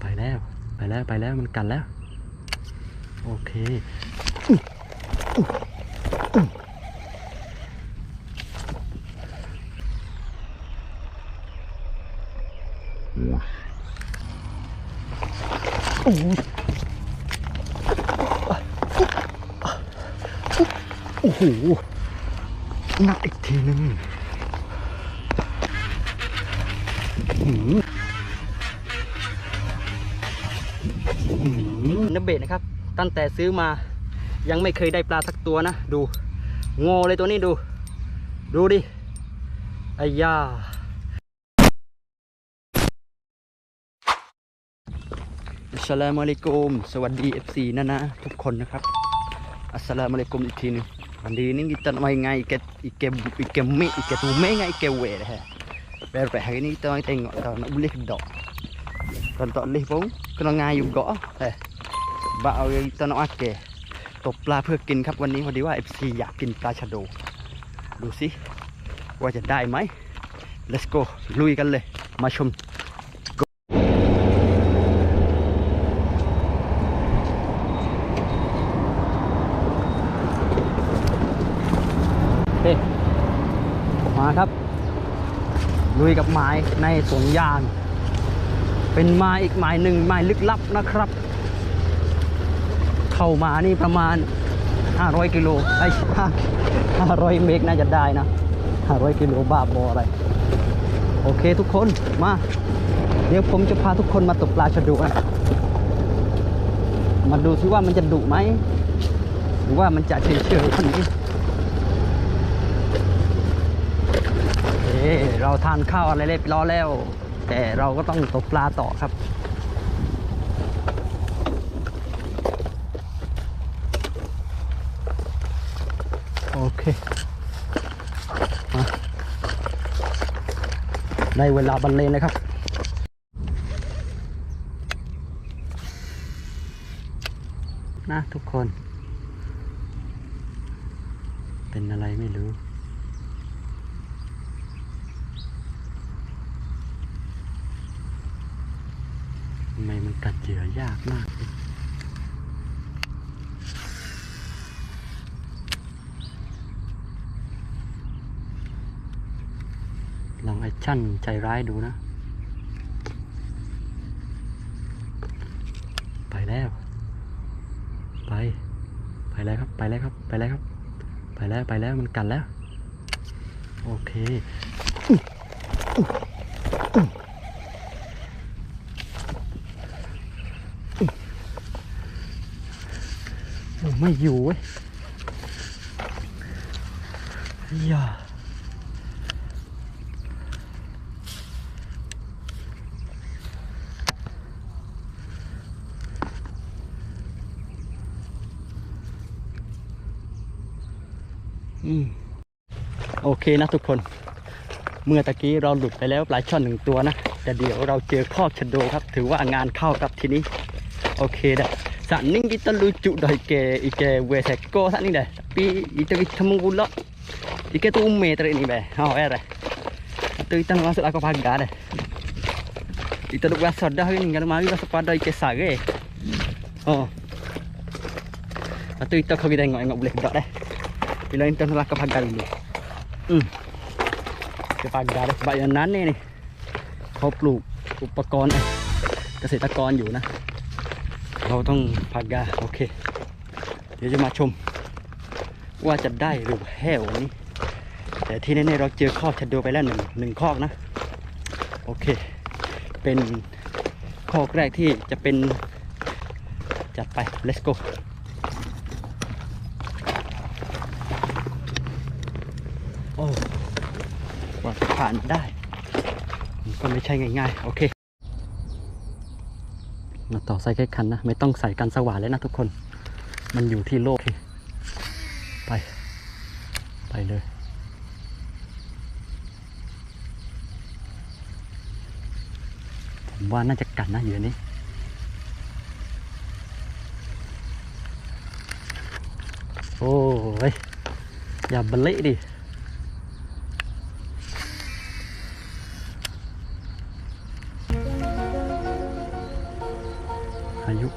ไปแล้ว ไปแล้วไปแล้วมันกัดแล้ว โอเคโอ้โอ้โหงัดอีกทีนึงหืมัมเบลนะครับ ตั้งแต่ซื้อมายังไม่เคยได้ปลาสักตัวนะ ดูงอเลยตัวนี้ดู ดูดิไอ้ยาอัสลามุอะลัยกุมสวัสดีเอฟซีนะนะทุกคนนะครับ อัสลามุอะลัยกุมอีกทีนึงวันนี้นี่กิตันไม่ไงอีกอีเกอีกเกมมี่อีกเกตูไม่ไงอีกเกเวเลฮะแบบแบบนี้ตอนแต่งงอนตอนนั้เล็กดอกตอนตอนเล็กผงก็ง่ายอยู่ก็เฮ้ ngai juga eh. Sebab orang kita nak makan ตกปลาเพื่อกินครับวันนี้พอดีว่า FC อยากกินปลาชะโด ดูสิว่าจะได้ไหม Let's go ลุยกันเลย มาชมโอเคมาครับ ลุยกับไม้ในสวนยาง เป็นไม้อีกไม้หนึ่งไม้ลึกลับนะครับ เข้ามานี่ประมาณ 500 กิโลไอ้500 เมกน่าจะได้นะ 500 กิโลบ้าบออะไร โอเคทุกคนมา เดี๋ยวผมจะพาทุกคนมาตกปลาชะดูนะมาดูซิว่ามันจะดุไหม หรือว่ามันจะเฉยเท่านี้เอ้เราทานข้าวอะไรเรียบร้อยแล้ว แต่เราก็ต้องตกปลาต่อครับ เคได้เวลาบรรเลงนะครับนะทุกคน เป็นอะไรไม่รู้ ทำไมมันกัดเหยื่อยากมาก เลยลองไอ้ชั่นใจร้ายดูนะ ไปแล้ว ไป ไปแล้วครับ ไปแล้วครับ ไปแล้วครับ ไปแล้ว ไปแล้ว มันกัดแล้ว โอเคโอ้ไม่อยู่เว้ยอย่า โอเคนะทุกคน เมื่อตะกี้เราหลุดไปแล้วปลายช่อนหนึ่งตัวนะ แต่เดี๋ยวเราเจอข้อชะโดครับ ถือว่างานเข้ากับทีนี้ โอเคเด้อสันนิ่งกิตลุจุดอยเกอีเกเวเซโกสันนิ่งเด้อปีอีตะวิทมุกุลละอีเกตุ้มเมตรนี่เบเอาเอร์ตุยตั้งมาสุดก็พักกาเด้อีตลุกว่าสดได้ยังกันมาวิวัสปาดอยเกสาเกอ๋อตุยตั้เขากิได้งอยงอยเล็กๆได้ ke pagar dulu. Hmm. Ke pagar dah sebab yang nan ni ni. เขาปลูกอุปกรณ์เกษตรกรอยู่นะ เราต้องพักยาโอเค เดี๋ยวจะมาชม ว่าจะได้หรือแห้วันนี้ แต่ที่แน่ๆเราเจอคอกชะโดไปแล้วหนึ่งหนึ่งคอกนะ โอเค เป็นคอกแรกที่จะเป็นจัดไป let's go โอ้ก ว่าจะผ่านได้มันก็ไม่ใช่ง่ายๆ โอเคมาต่อใส่แค่คันนะ ไม่ต้องใส่กันสว่านเลยนะทุกคน มันอยู่ที่โลกไป ไปเลยผมว่าน่าจะกัดนะเหยื่นี้โอ้ย อย่าเบละดิ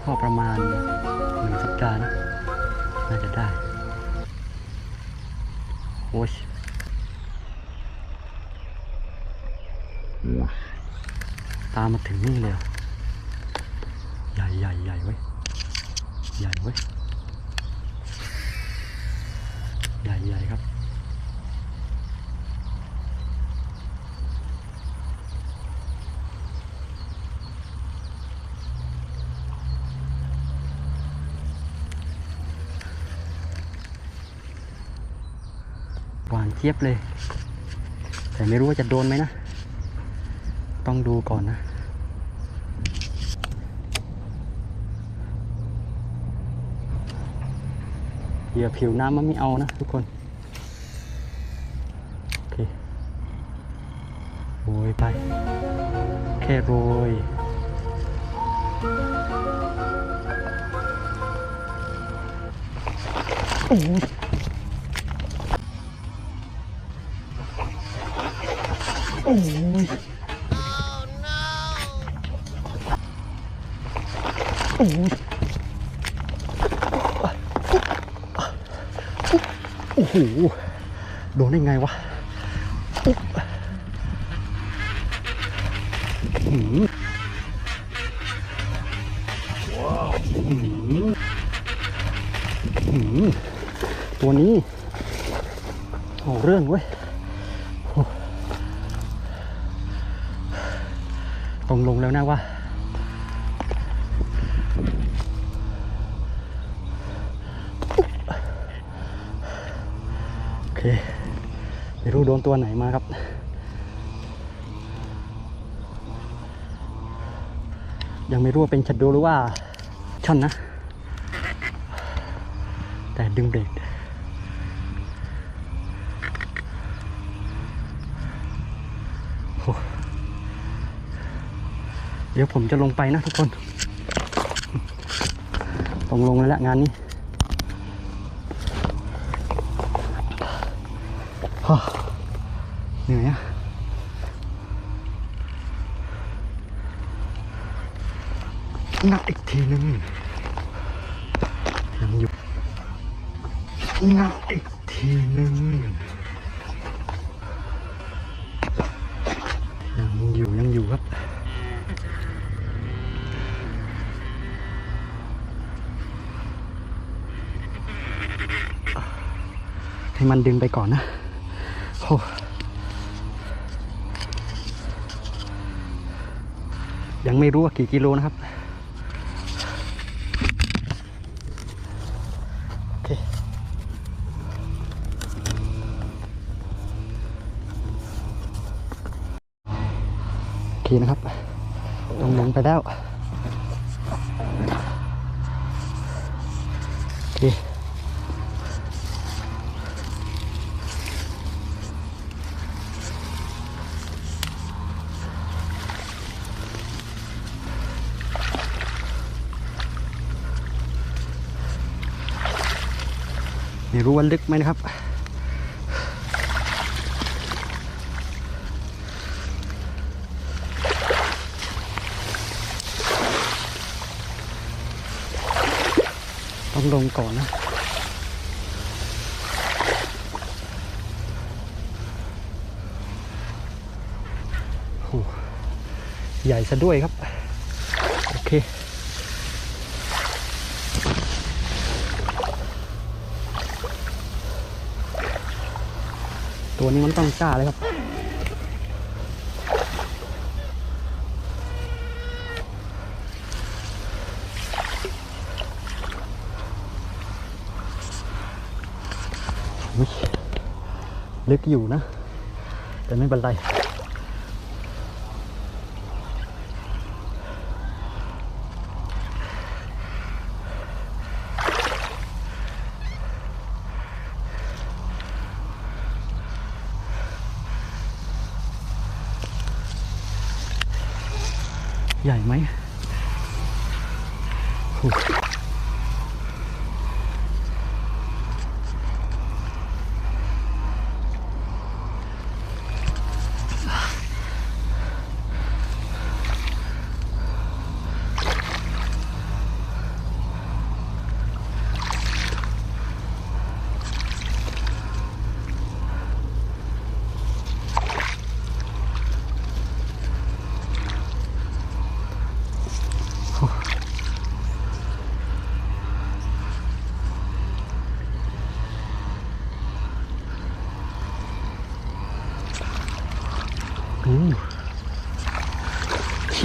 ก็ประมาณหนึ่งสัปดาห์นะน่าจะได้โอ้ยตามมาถึงนี่เลยเหรอใหญ่ใหญ่ใหญ่เว้ยใหญ่เว้ยใหญ่ใหญ่ครับ หวานเจี๊ยบเลย แต่ไม่รู้ว่าจะโดนไหมนะ ต้องดูก่อนนะ เหยื่อผิวน้ำมันไม่เอานะทุกคน โอเคโรยไป แค่โรยโอ้ โอ้โห โดนได้ไงวะอุ๊บหืมหืมหืมตัวนี้ เอาเรื่องเว้ย ตรงลง แล้วนะว่า โอเค ไม่รู้โดนตัวไหนมาครับยังไม่รู้ว่าเป็นชัดโดหรือว่าช่อนนะ แต่ดึงเบรกโอ้ เดี๋ยวผมจะลงไปนะทุกคนต้องลงแล้วละงานนี้ฮ่าเหนื่อยอะงัดอีกทีนึงยังอยู่งัดอีกทีนึง ให้มันดึงไปก่อนนะโอ้ยังไม่รู้ว่ากี่กิโลนะครับโอเคนะครับลงลงไปแล้วโอเค ไม่รู้ว่าลึกไหมนะครับ ต้องลงก่อนนะใหญ่ซะด้วยครับ โอเค ตัวนี้มันต้องกล้าเลยครับ ลึกอยู่นะ แต่ไม่เป็นไร ไหมโอ้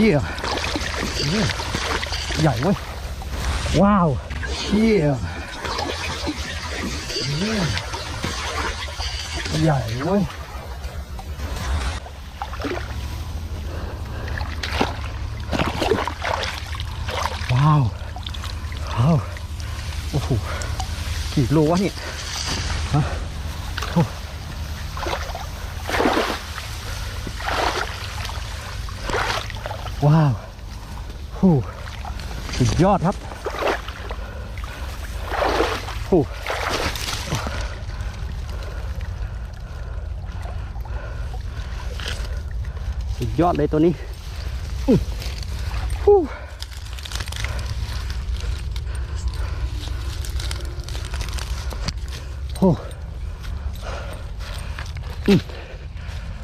ชี่ยใหญ่เว้ย ว้าวเชี่ยใหญ่เว้ยว้าวว้าวโอ้โหกี่โลวะเนี่ยฮะโอ้ว้าวโอ้สุด ยอดครับโอ้สุดยอดเลยตัวนี้อู้โอ้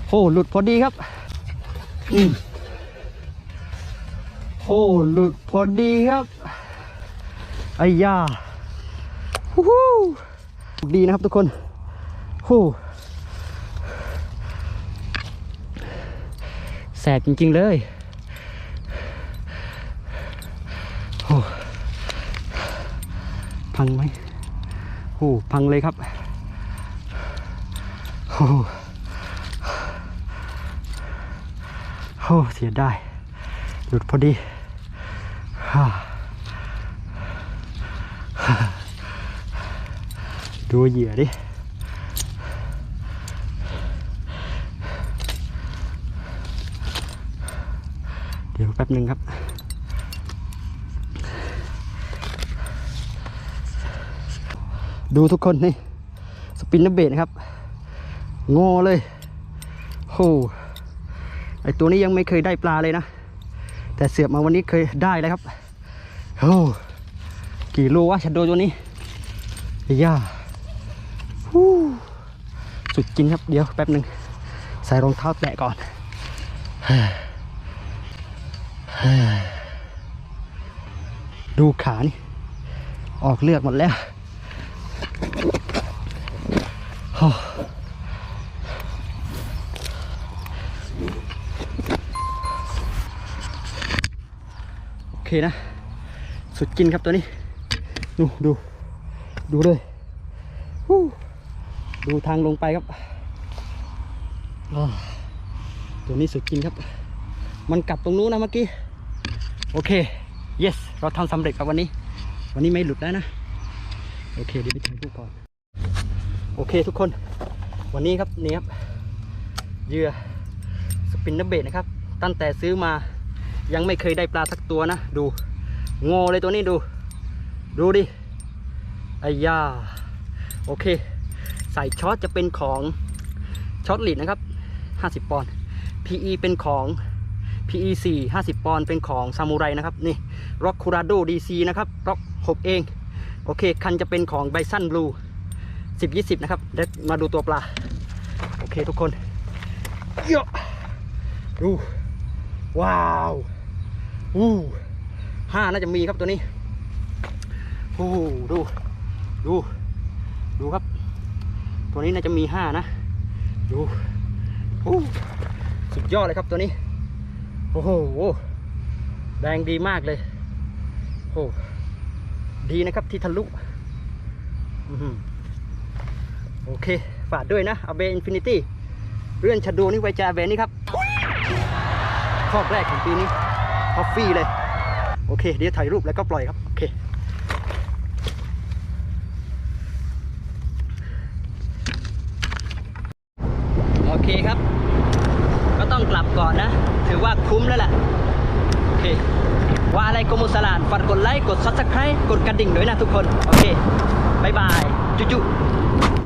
โอ้หลุดพอดีครับ อืม อ้หลุดพอดีครับไอ้ยาฮู้ฮู้ดีนะครับทุกคนโอ้แสบจริงๆเลยโอ้พังไหมโอ้พังเลยครับโอ้โหเสียดายหลุดพอดีฮ่าฮ่า ดูเหยื่อดิเดี๋ยวแป๊บหนึ่งครับ ดูทุกคนนี่ สปินเนอร์เบดนะครับ งอเลยโอ้ไอตัวนี้ยังไม่เคยได้ปลาเลยนะ แต่เสียบมาวันนี้เคยได้แล้วครับ โอ้กี่โลวะชัดโดตัวนี้ย่าสุดจริงครับเดี๋ยวแป๊บหนึ่งใส่รองเท้าแตะก่อนดูขานี่ ออกเลือดหมดแล้วโอเคนะ สุดกินครับตัวนี้ ดูดู ดูเลยดูทางลงไปครับ ตัวนี้สุดกินครับ มันกลับตรงนู้นนะเมื่อกี้ โอเค yes เราทำสำเร็จครับวันนี้ วันนี้ไม่หลุดแล้วนะ โอเคเดี๋ยวไปถ่ายรูปก่อน โอเคทุกคน วันนี้ครับนี่ครับเหยื่อสปินเนอร์เบดนะครับ ตั้งแต่ซื้อมายังไม่เคยได้ปลาสักตัวนะ ดู งอเลยตัวนี้ดู ดูดิไอ้ยาโอเค ใส่ช็อตจะเป็นของช็อตหลีดนะครับ 50 ปอนด์ PE เป็นของ PE 4 50 ปอนด์ เป็นของซามูไรนะครับ นี่ร็อกคูราโด DC นะครับร็อก6 เอง โอเค คันจะเป็นของไบซันบลูสิบยี่สิบนะครับเดี๋ยวมาดูตัวปลา โอเคทุกคนเยอะดู ว้าวอู้ ห้าน่าจะมีครับตัวนี้โอ้ดู ดู ดูครับ ตัวนี้น่าจะมีห้านะ ดูโอ้สุดยอดเลยครับตัวนี้ โอ้โหแรงดีมากเลยโอ้ดีนะครับที่ทะลุอื้อหือโอเค ฝากด้วยนะอเบอินฟินิตี้เรื่องชะดูนี่ไวจาเบนนี่ครับข้อแรกของปีนี้คอฟฟี่เลย โอเค เดี๋ยวถ่ายรูปแล้วก็ปล่อยครับ โอเคโอเคครับ ก็ต้องกลับก่อนนะ ถือว่าคุ้มแล้วแหละโอเค ว่าอะไรกมุสลานฝากกดไลค์ กดซับสไครต์กดกระดิ่งด้วยนะทุกคน โอเคบายบาย จุ๊จุ